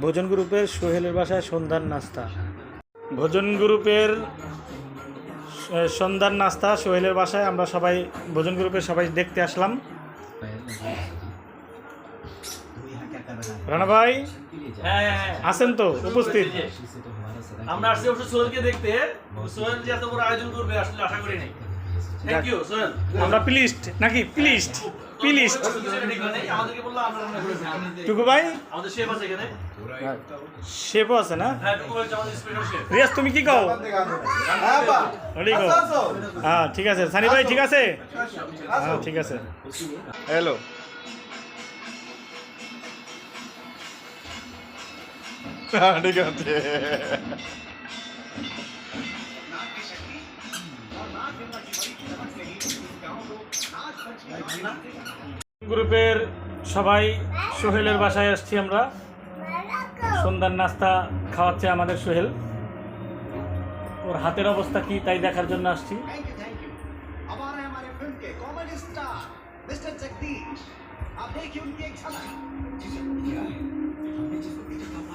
ভোজন গ্রুপের সোহেলের বাসায় সন্ধ্যার নাস্তা। ভোজন গ্রুপের সন্ধ্যার নাস্তা সোহেলের বাসায় আমরা সবাই ভোজন গ্রুপের সবাই দেখতে আসলাম। রানা ভাই আছেন তো উপস্থিত? আমরা আসছি অবশ্য সোহেলকে দেখতে। সোহেল যে এত বড় আয়োজন করবে আসলে আশা করি নাই। থ্যাংক ইউ সোহেল আমরা প্লিস্ট নাকি? প্লিস্ট প্লিস্ট ঠিক হয় নাই, আমাদেরকে বলল আমরা মনে টুকু ভাই? আমাদের শেফ আছে এখানে। শেফও আছে না? হ্যাঁ রিয়াজ তুমি কি কও? রেডি কও হ্যাঁ ঠিক আছে। সানি ভাই ঠিক আছে? হ্যাঁ ঠিক আছে। হ্যালো ঠিক আছে। গ্রুপের সবাই সোহেলের বাসায় আসছি আমরা সন্ধ্যার নাস্তা খাওয়াচ্ছে আমাদের সোহেল ওর হাতের অবস্থা কি তাই দেখার জন্য আসছি थैंक यू थैंक यू अब आ रहे हैं हमारे फिल्म के कॉमेडी स्टार मिस्टर जगदीश आप देखिए उनकी एक झलक